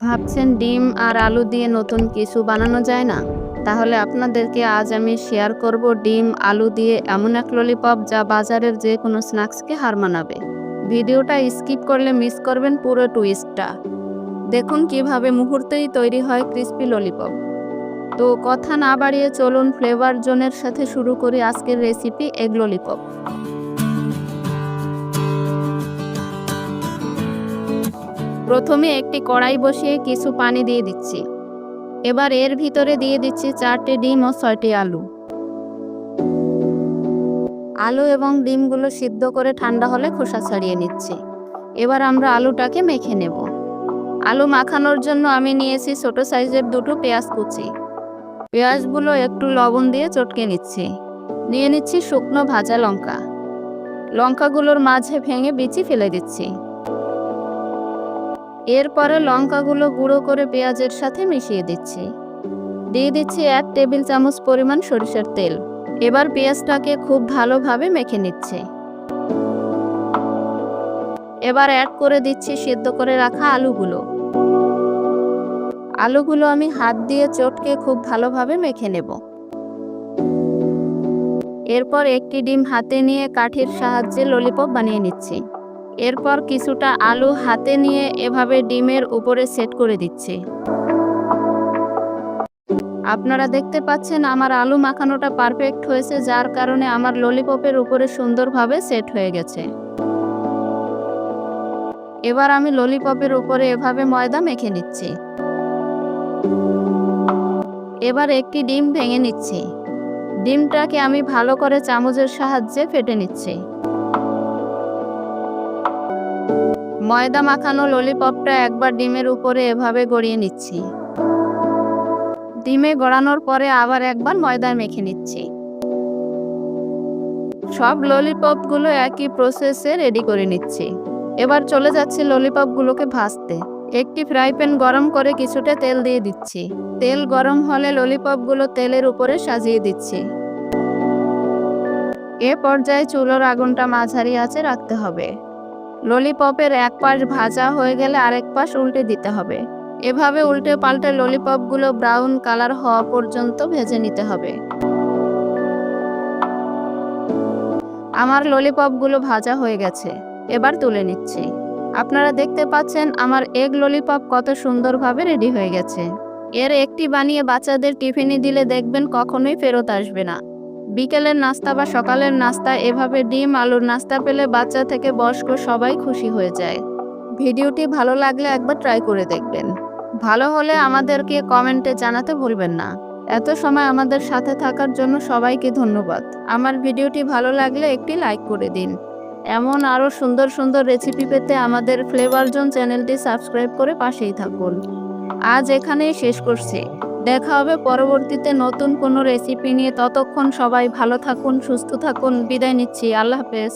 ভাবছেন ডিম আর আলু দিয়ে নতুন কিছু বানানো যায় না? তাহলে আপনাদেরকে আজ আমি শেয়ার করব ডিম, আলু দিয়ে এমন এক ললিপপ যা বাজারের যে কোনো স্ন্যাক্সকে হার মানাবে। ভিডিওটা স্কিপ করলে মিস করবেন পুরো টুইস্টটা দেখুন কীভাবে মুহূর্তেই তৈরি হয় ক্রিস্পি ললিপপ তো কথা না বাড়িয়ে চলুন ফ্লেভার জোনের সাথে শুরু করি আজকের রেসিপি এগ ললিপপ প্রথমে একটি কড়াই বসিয়ে কিছু পানি দিয়ে দিচ্ছি। এবার এর ভিতরে দিয়ে দিচ্ছি চারটে ডিম ও ছয়টি আলু। আলু এবং ডিমগুলো সিদ্ধ করে ঠান্ডা হলে খোসা ছাড়িয়ে নিচ্ছি। এবার আমরা আলুটাকে মেখে নেব। আলু মাখানোর জন্য আমি নিয়েছি ছোট সাইজের দুটো পেঁয়াজ কুচি। পেঁয়াজগুলো একটু লবণ দিয়ে চটকে নিচ্ছি। নিয়ে নিচ্ছি শুকনো ভাজা লঙ্কা। লঙ্কাগুলোর মাঝে ভেঙে বিচি ফেলে দিচ্ছি। এরপরে লঙ্কাগুলো গুঁড়ো করে পেঁয়াজের সাথে মিশিয়ে দিচ্ছি। দিয়ে দিচ্ছি এক টেবিল চামচ পরিমাণ সরিষার তেল। এবার পেঁয়াজটাকে খুব ভালোভাবে মেখে নিচ্ছে। এবার অ্যাড করে দিচ্ছি সিদ্ধ করে রাখা আলুগুলো। আলুগুলো আমি হাত দিয়ে চটকে খুব ভালোভাবে মেখে নেব। এরপর একটি ডিম হাতে নিয়ে কাঠির সাহায্যে ললিপপ বানিয়ে নিচ্ছি। এরপর কিছুটা আলু হাতে নিয়ে এভাবে ডিমের উপরে সেট করে দিচ্ছি। আপনারা দেখতে পাচ্ছেন আমার আলু মাখানোটা পারফেক্ট হয়েছে, যার কারণে আমার ললিপপের উপরে সুন্দরভাবে সেট হয়ে গেছে। এবার আমি ললিপপের উপরে এভাবে ময়দা মেখে নিচ্ছি। এবার একটি ডিম ভেঙে নিচ্ছি। ডিমটাকে আমি ভালো করে চামচের সাহায্যে ফেটে নিচ্ছি। ময়দা মাখানো ললিপপটা একবার ডিমের উপরে এভাবে গড়িয়ে নিচ্ছি। ডিমে গড়ানোর পরে আবার একবার ময়দা মেখে নিচ্ছি। সব ললিপপগুলো একই প্রসেসে রেডি করে নিচ্ছি। এবার চলে যাচ্ছি ললিপপগুলোকে ভাজতে। একটি ফ্রাই প্যান গরম করে কিছুটা তেল দিয়ে দিচ্ছি। তেল গরম হলে ললিপপগুলো তেলের উপরে সাজিয়ে দিচ্ছি। এ পর্যায়ে চুলোর আগুনটা মাঝারি আঁচে রাখতে হবে। ললিপপের এক পাশ ভাজা হয়ে গেলে আরেক পাশ উল্টে দিতে হবে। এভাবে উল্টে পাল্টে ললিপপগুলো ব্রাউন কালার হওয়া পর্যন্ত ভেজে নিতে হবে। আমার ললিপপগুলো ভাজা হয়ে গেছে। এবার তুলে নিচ্ছি। আপনারা দেখতে পাচ্ছেন আমার এগ ললিপপ কত সুন্দরভাবে রেডি হয়ে গেছে। এর একটি বানিয়ে বাচ্চাদের টিফিনে দিলে দেখবেন কখনোই ফেরত আসবে না। বিকেলের নাস্তা বা সকালের নাস্তা, এভাবে ডিম, আলুর নাস্তা পেলে বাচ্চা থেকে বয়স্ক সবাই খুশি হয়ে যায়। ভিডিওটি ভালো লাগলে একবার ট্রাই করে দেখবেন। ভালো হলে আমাদেরকে কমেন্টে জানাতে ভুলবেন না। এত সময় আমাদের সাথে থাকার জন্য সবাইকে ধন্যবাদ। আমার ভিডিওটি ভালো লাগলে একটি লাইক করে দিন। এমন আরও সুন্দর সুন্দর রেসিপি পেতে আমাদের ফ্লেভার জোন চ্যানেলটি সাবস্ক্রাইব করে পাশেই থাকুন। আজ এখানেই শেষ করছি। দেখা হবে পরবর্তীতে নতুন কোনো রেসিপি নিয়ে। ততক্ষণ সবাই ভালো থাকুন, সুস্থ থাকুন। বিদায় নিচ্ছি। আল্লাহ হাফেজ।